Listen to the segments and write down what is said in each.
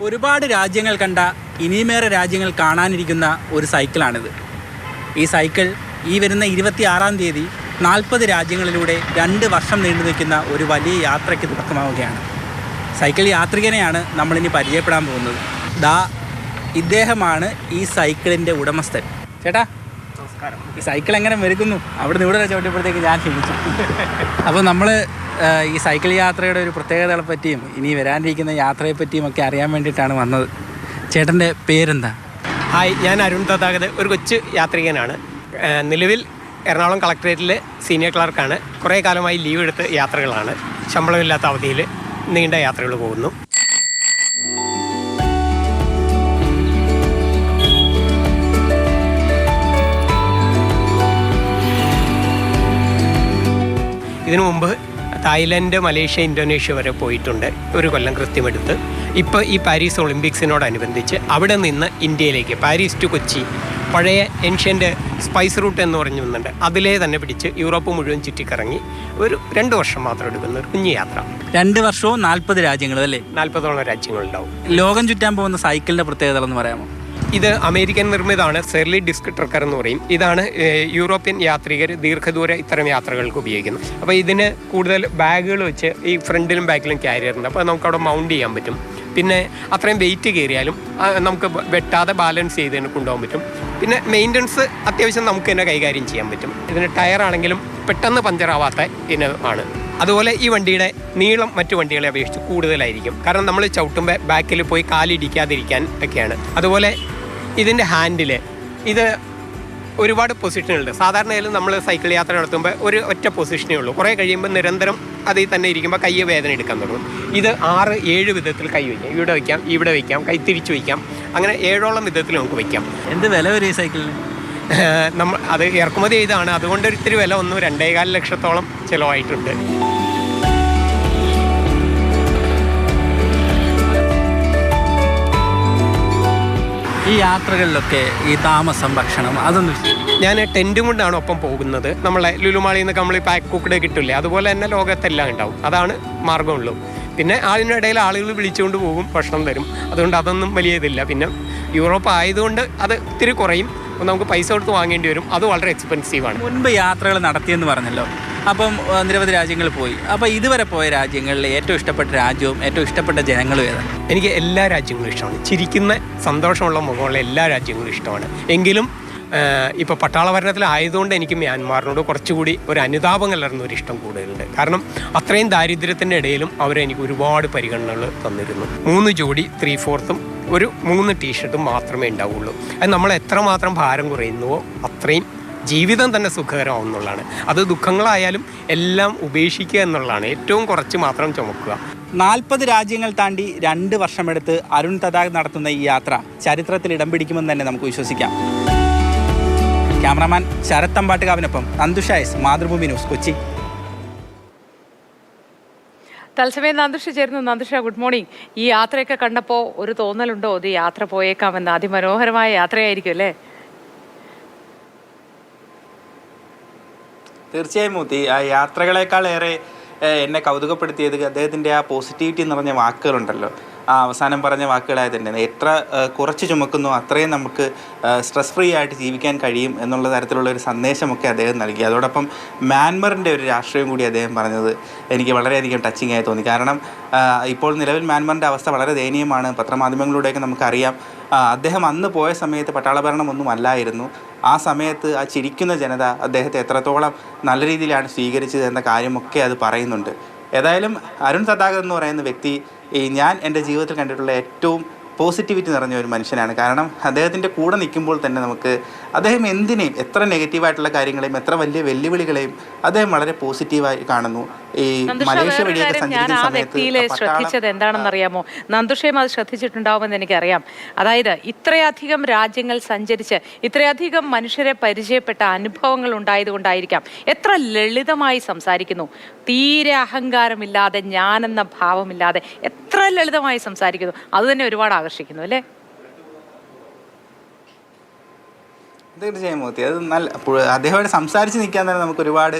ഒരുപാട് രാജ്യങ്ങൾ കണ്ട ഇനിയുമേറെ രാജ്യങ്ങൾ കാണാനിരിക്കുന്ന ഒരു സൈക്കിളാണിത്. ഈ സൈക്കിൾ ഈ വരുന്ന ഇരുപത്തി ആറാം തീയതി നാൽപ്പത് രാജ്യങ്ങളിലൂടെ രണ്ട് വർഷം നീണ്ടു നിൽക്കുന്ന ഒരു വലിയ യാത്രയ്ക്ക് തുടക്കമാവുകയാണ്. സൈക്കിൾ യാത്രികനെയാണ് നമ്മളിനി പരിചയപ്പെടാൻ പോകുന്നത്. ദാ ഇദ്ദേഹമാണ് ഈ സൈക്കിളിന്റെ ഉടമസ്ഥൻ. ചേട്ടാ നമസ്കാരം. ഈ സൈക്കിൾ എങ്ങനെ മെരുക്കുന്നു അവിടെ നിന്ന് ഇവിടെ ചവിട്ടിയപ്പോഴത്തേക്ക് ഞാൻ ക്ഷമിച്ചു അപ്പോൾ നമ്മൾ ഈ സൈക്കിൾ യാത്രയുടെ ഒരു പ്രത്യേകതകളെ പറ്റിയും ഇനി വരാനിരിക്കുന്ന യാത്രയെ പറ്റിയും ഒക്കെ അറിയാൻ വേണ്ടിയിട്ടാണ് വന്നത്. ചേട്ടന്റെ പേരെന്താ? ഹായ് ഞാൻ അരുൺ തഥാഗത് ഒരു കൊച്ചു യാത്രികനാണ്. നിലവിൽ എറണാകുളം കളക്ടറേറ്റിലെ സീനിയർ ക്ലർക്കാണ്. കുറേ കാലമായി ലീവ് എടുത്ത് യാത്രകളാണ്. ശമ്പളമില്ലാത്ത അവധിയിൽ നീണ്ട യാത്രകൾ പോകുന്നു. ഇതിനു മുമ്പ് തായ്ലൻഡ് മലേഷ്യ ഇന്തോനേഷ്യ വരെ പോയിട്ടുണ്ട് ഒരു കൊല്ലം കൃത്യമെടുത്ത്. ഇപ്പോൾ ഈ പാരീസ് ഒളിമ്പിക്സിനോടനുബന്ധിച്ച് അവിടെ നിന്ന് ഇന്ത്യയിലേക്ക് പാരീസ് ടു കൊച്ചി പഴയ ഏൻഷ്യന്റ് സ്പൈസ് റൂട്ട് എന്ന് പറഞ്ഞു വന്നിട്ടുണ്ട്. അതിലേ തന്നെ പിടിച്ച് യൂറോപ്പ് മുഴുവൻ ചുറ്റിക്കറങ്ങി ഒരു രണ്ട് വർഷം മാത്രം എടുക്കുന്ന ഒരു കുഞ്ഞു യാത്ര. രണ്ട് വർഷവും നാൽപ്പത് രാജ്യങ്ങൾ അല്ലേ? നാൽപ്പതോളം രാജ്യങ്ങളുണ്ടാവും. ലോകം ചുറ്റാൻ പോകുന്ന സൈക്കിളിന്റെ പ്രത്യേകതകളെന്ന് പറയാമോ? ഇത് അമേരിക്കൻ നിർമ്മിതമാണ് സെർലി ഡിസ്ക് ട്രക്കർ എന്ന് പറയും. ഇതാണ് യൂറോപ്യൻ യാത്രികർ ദീർഘദൂര ഇത്തരം യാത്രകൾക്ക് ഉപയോഗിക്കുന്നത്. അപ്പോൾ ഇതിന് കൂടുതൽ ബാഗുകൾ വെച്ച് ഈ ഫ്രണ്ടിലും ബാക്കിലും ക്യാരിയർ ഉണ്ട്. അപ്പോൾ നമുക്ക് അവിടെ മൗണ്ട് ചെയ്യാൻ പറ്റും. പിന്നെ അത്രയും വെയിറ്റ് കയറിയാലും നമുക്ക് വെട്ടാതെ ബാലൻസ് ചെയ്ത് തന്നെ കൊണ്ടുപോകാൻ പറ്റും. പിന്നെ മെയിന്റനൻസ് അത്യാവശ്യം നമുക്ക് തന്നെ കൈകാര്യം ചെയ്യാൻ പറ്റും. ഇതിന് ടയറാണെങ്കിലും പെട്ടെന്ന് പഞ്ചറാവാത്ത ഇനമാണ് അതുപോലെ ഈ വണ്ടിയുടെ നീളം മറ്റു വണ്ടികളെ അപേക്ഷിച്ച് കൂടുതലായിരിക്കും. കാരണം നമ്മൾ ചവിട്ടുമ്പോൾ ബാക്കിൽ പോയി കാലിടിക്കാതിരിക്കാൻ ഒക്കെയാണ്. അതുപോലെ ഇതിന്റെ ഹാൻഡിൽ ഇത് ഒരുപാട് പൊസിഷനുണ്ട് സാധാരണയായാലും നമ്മൾ സൈക്കിൾ യാത്ര നടത്തുമ്പോൾ ഒരു ഒറ്റ പൊസിഷനേ ഉള്ളൂ. കുറേ കഴിയുമ്പോൾ നിരന്തരം അതിൽ തന്നെ ഇരിക്കുമ്പോൾ കൈ വേദന എടുക്കാൻ തുടങ്ങും. ഇത് ആറ് ഏഴ് വിധത്തിൽ കൈ വയ്ക്കാം. ഇവിടെ വയ്ക്കാം ഇവിടെ വയ്ക്കാം കൈ തിരിച്ചു വയ്ക്കാം. അങ്ങനെ ഏഴോളം വിധത്തിൽ നമുക്ക് വയ്ക്കാം. എന്ത് വില വരും ഈ സൈക്കിളിന്? നമ്മൾ അത് ഇറക്കുമതി ചെയ്താണ്. അതുകൊണ്ട് ഇത്തിരി വില ഒന്നും രണ്ടേകാൽ ലക്ഷത്തോളം ചിലവായിട്ടുണ്ട്. ഈ യാത്രകളിലൊക്കെ ഈ താമസം ഭക്ഷണം അതൊന്നും ഞാൻ ടെന്റും കൊണ്ടാണ് ഒപ്പം പോകുന്നത്. നമ്മളെ ലുലുമാളിൽ നിന്ന് നമ്മൾ പാക്ക് കുക്കഡ് കിട്ടില്ലേ? അതുപോലെ തന്നെ ലോകത്തെല്ലാം ഉണ്ടാവും. അതാണ് മാർഗമുള്ളൂ പിന്നെ അതിനിടയിൽ ആളുകൾ വിളിച്ചുകൊണ്ട് പോകും ഭക്ഷണം തരും. അതുകൊണ്ട് അതൊന്നും വലിയ ഇതില്ല. പിന്നെ യൂറോപ്പ് ആയതുകൊണ്ട് അത് ഇത്തിരി കുറയും. നമുക്ക് പൈസ കൊടുത്ത് വാങ്ങേണ്ടി വരും. അത് വളരെ എക്സ്പെൻസീവാണ് മുൻപ് യാത്രകൾ നടത്തിയെന്ന് പറഞ്ഞല്ലോ. അപ്പം നിരവധി രാജ്യങ്ങളിൽ പോയി. അപ്പോൾ ഇതുവരെ പോയ രാജ്യങ്ങളിൽ ഏറ്റവും ഇഷ്ടപ്പെട്ട രാജ്യവും ഏറ്റവും ഇഷ്ടപ്പെട്ട ജനങ്ങളും ഏതാണ്? എനിക്ക് എല്ലാ രാജ്യങ്ങളും ഇഷ്ടമാണ്. ചിരിക്കുന്ന സന്തോഷമുള്ള മുഖമുള്ള എല്ലാ രാജ്യങ്ങളും ഇഷ്ടമാണ്. എങ്കിലും ഇപ്പോൾ പട്ടാള ഭരണത്തിലായതുകൊണ്ട് എനിക്ക് മ്യാൻമാറിനോട് കുറച്ചുകൂടി ഒരു അനുതാപം കലർന്ന ഒരു ഇഷ്ടം കൂടുതലുണ്ട്. കാരണം അത്രയും ദാരിദ്ര്യത്തിന്റെ ഇടയിലും അവരെനിക്ക് ഒരുപാട് പരിഗണനകൾ തന്നിരുന്നു. മൂന്ന് ജോഡി ത്രീ ഫോർത്തും ഒരു മൂന്ന് ടീഷർട്ടും മാത്രമേ ഉണ്ടാവുള്ളൂ. അത് നമ്മൾ എത്രമാത്രം ഭാരം കുറയുന്നുവോ അത്രയും ജീവിതം തന്നെ സുഖകരമാവുന്നുള്ളതാണ് അത് ദുഃഖങ്ങളായാലും എല്ലാം ഉപേക്ഷിക്കുക എന്നുള്ളതാണ്. ഏറ്റവും കുറച്ച് മാത്രം ചുമക്കുക. നാൽപ്പത് രാജ്യങ്ങൾ താണ്ടി രണ്ട് വർഷമെടുത്ത് അരുൺ തടാക് നടത്തുന്ന ഈ യാത്ര ചരിത്രത്തിൽ ഇടം പിടിക്കുമെന്ന് തന്നെ നമുക്ക് വിശ്വസിക്കാം. ക്യാമറാമാൻ ശരത് തമ്പാട്ടുകാവിനൊപ്പം നന്ദുഷായസ് മാതൃഭൂമി ന്യൂസ് കൊച്ചി. തത്സമയം നന്ദുഷ ചേർന്നു നന്ദുഷ ഗുഡ് മോർണിംഗ്. ഈ യാത്രയൊക്കെ കണ്ടപ്പോൾ ഒരു തോന്നലുണ്ടോ? ഇത് യാത്ര പോയേക്കാമെന്ന്. അതിമനോഹരമായ യാത്രയായിരിക്കും അല്ലേ? തീർച്ചയായും മൂത്തി ആ യാത്രകളെക്കാൾ ഏറെ എന്നെ കൗതുകപ്പെടുത്തിയത് അദ്ദേഹത്തിന്റെ ആ പോസിറ്റിവിറ്റി നിറഞ്ഞ വാക്കുകളുണ്ടല്ലോ. ആ അവസാനം പറഞ്ഞ വാക്കുകളായ തന്നെ എത്ര കുറച്ച് ചുമക്കുന്നു അത്രയും നമുക്ക് സ്ട്രെസ് ഫ്രീ ആയിട്ട് ജീവിക്കാൻ കഴിയും എന്നുള്ള തരത്തിലുള്ള ഒരു സന്ദേശമൊക്കെ അദ്ദേഹം നൽകി. അതോടൊപ്പം മ്യാൻമറിന്റെ ഒരു രാഷ്ട്രീയം കൂടി അദ്ദേഹം പറഞ്ഞത് എനിക്ക് വളരെയധികം ടച്ചിങ് ആയി തോന്നി. കാരണം ഇപ്പോൾ നിലവിൽ മ്യാൻമറിന്റെ അവസ്ഥ വളരെ ദയനീയമാണ്. പത്രമാധ്യമങ്ങളിലൂടെയൊക്കെ നമുക്കറിയാം. അദ്ദേഹം അന്ന് പോയ സമയത്ത് പട്ടാളഭരണം ഒന്നും അല്ലായിരുന്നു. ആ സമയത്ത് ആ ചിരിക്കുന്ന ജനത അദ്ദേഹത്തെ എത്രത്തോളം നല്ല രീതിയിലാണ് സ്വീകരിച്ചത് എന്ന കാര്യമൊക്കെ അത് പറയുന്നുണ്ട്. ഏതായാലും അരുൺ തഥാഗതം എന്ന് പറയുന്ന വ്യക്തി ഈ ഞാൻ എന്റെ ജീവിതത്തിൽ കണ്ടിട്ടുള്ള ഏറ്റവും പോസിറ്റിവിറ്റി നിറഞ്ഞ ഒരു മനുഷ്യനാണ്. കാരണം അദ്ദേഹത്തിന്റെ കൂടെ നിൽക്കുമ്പോൾ തന്നെ നമുക്ക് അദ്ദേഹം എന്തിനേയും എത്ര നെഗറ്റീവായിട്ടുള്ള കാര്യങ്ങളെയും എത്ര വലിയ വെല്ലുവിളികളെയും അദ്ദേഹം വളരെ പോസിറ്റീവായി കാണുന്നു. ഈ മലേഷ്യ വഴിയൊക്കെ സഞ്ചരിക്കുന്ന സമയത്ത് ശ്രദ്ധിച്ചത് എന്താണെന്നറിയാമോ നന്ദുഷയും അത് ശ്രദ്ധിച്ചിട്ടുണ്ടാവുമെന്ന് എനിക്കറിയാം. അതായത് ഇത്രയധികം രാജ്യങ്ങൾ സഞ്ചരിച്ച് ഇത്രയധികം മനുഷ്യരെ പരിചയപ്പെട്ട അനുഭവങ്ങൾ ഉണ്ടായതുകൊണ്ടായിരിക്കാം എത്ര ലളിതമായി സംസാരിക്കുന്നു. തീരെ അഹങ്കാരമില്ലാതെ ഞാനെന്ന ഭാവമില്ലാതെ എത്ര ലളിതമായി സംസാരിക്കുന്നു. അത് തന്നെ ഒരുപാട് ആകർഷിക്കുന്നു അല്ലേ? തീർച്ചയായും മോത്തി അത് നല്ല അദ്ദേഹമായിട്ട് സംസാരിച്ച് നിൽക്കാൻ തന്നെ നമുക്ക് ഒരുപാട്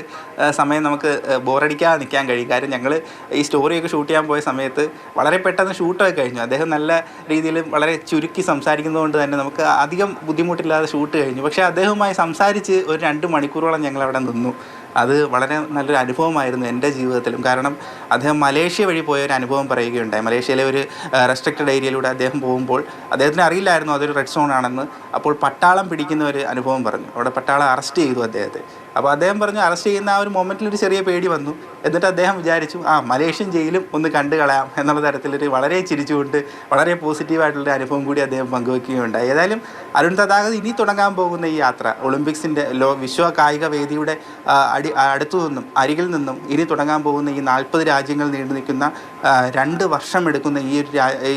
സമയം നമുക്ക് ബോറടിക്കാതെ നിൽക്കാൻ കഴിയും. കാര്യം ഞങ്ങൾ ഈ സ്റ്റോറിയൊക്കെ ഷൂട്ട് ചെയ്യാൻ പോയ സമയത്ത് വളരെ പെട്ടെന്ന് ഷൂട്ടൊക്കെ കഴിഞ്ഞു. അദ്ദേഹം നല്ല രീതിയിൽ വളരെ ചുരുക്കി സംസാരിക്കുന്നതുകൊണ്ട് തന്നെ നമുക്ക് അധികം ബുദ്ധിമുട്ടില്ലാതെ ഷൂട്ട് കഴിഞ്ഞു. പക്ഷേ അദ്ദേഹവുമായി സംസാരിച്ച് ഒരു രണ്ട് മണിക്കൂറോളം ഞങ്ങൾ അവിടെ നിന്നു. അത് വളരെ നല്ലൊരു അനുഭവമായിരുന്നു എന്റെ ജീവിതത്തിലും. കാരണം അദ്ദേഹം മലേഷ്യ വഴി പോയ ഒരു അനുഭവം പറയുകയുണ്ടായി. മലേഷ്യയിലെ ഒരു റെസ്ട്രിക്റ്റഡ് ഏരിയയിലൂടെ അദ്ദേഹം പോകുമ്പോൾ അദ്ദേഹത്തിന് അറിയില്ലായിരുന്നു അതൊരു റെഡ് സോൺ ആണെന്ന്. അപ്പോൾ പട്ടാളം പിടിക്കുന്ന ഒരു അനുഭവം പറഞ്ഞു. അവിടെ പട്ടാളം അറസ്റ്റ് ചെയ്തു അദ്ദേഹത്തെ. അപ്പോൾ അദ്ദേഹം പറഞ്ഞു അറസ്റ്റ് ചെയ്യുന്ന ആ ഒരു മൊമെന്റിൽ ഒരു ചെറിയ പേടി വന്നു. എന്നിട്ട് അദ്ദേഹം വിചാരിച്ചു ആ മലേഷ്യൻ ജയിലും ഒന്ന് കണ്ടു കളയാം. എന്നുള്ള തരത്തിലൊരു വളരെ ചിരിച്ചുകൊണ്ട് വളരെ പോസിറ്റീവായിട്ടുള്ള അനുഭവം കൂടി അദ്ദേഹം പങ്കുവെക്കുകയുണ്ടായി. ഏതായാലും അരുൺ തഥാഗത് ഇനി തുടങ്ങാൻ പോകുന്ന ഈ യാത്ര ഒളിമ്പിക്സിന്റെ ലോ വിശ്വ കായിക വേദിയുടെ അടി അടുത്തു നിന്നും അരികിൽ നിന്നും ഇനി തുടങ്ങാൻ പോകുന്ന ഈ നാൽപ്പത് രാജ്യങ്ങൾ നീണ്ടു നിൽക്കുന്ന രണ്ട് വർഷം എടുക്കുന്ന ഈ ഒരു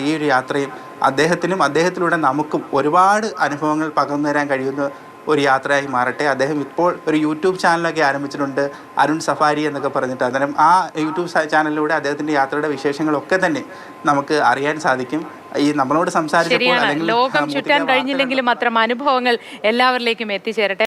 ഈ ഒരു യാത്രയും അദ്ദേഹത്തിനും അദ്ദേഹത്തിലൂടെ നമുക്കും ഒരുപാട് അനുഭവങ്ങൾ പകർന്നു തരാൻ കഴിയുന്ന. ഒരു യാത്രയായി മാറട്ടെ. അദ്ദേഹം ഇപ്പോൾ ഒരു യൂട്യൂബ് ചാനലൊക്കെ ആരംഭിച്ചിട്ടുണ്ട്. അരുൺ സഫാരി എന്നൊക്കെ പറഞ്ഞിട്ട്. അന്നേരം ആ യൂട്യൂബ് ചാനലിലൂടെ അദ്ദേഹത്തിന്റെ യാത്രയുടെ വിശേഷങ്ങളൊക്കെ തന്നെ നമുക്ക് അറിയാൻ സാധിക്കും. ഈ നമ്മളോട് സംസാരിച്ചപ്പോൾ ലോകം ചുറ്റാൻ കഴിഞ്ഞില്ലെങ്കിലും അത്തരം അനുഭവങ്ങൾ എല്ലാവരിലേക്കും എത്തിച്ചേരട്ടെ.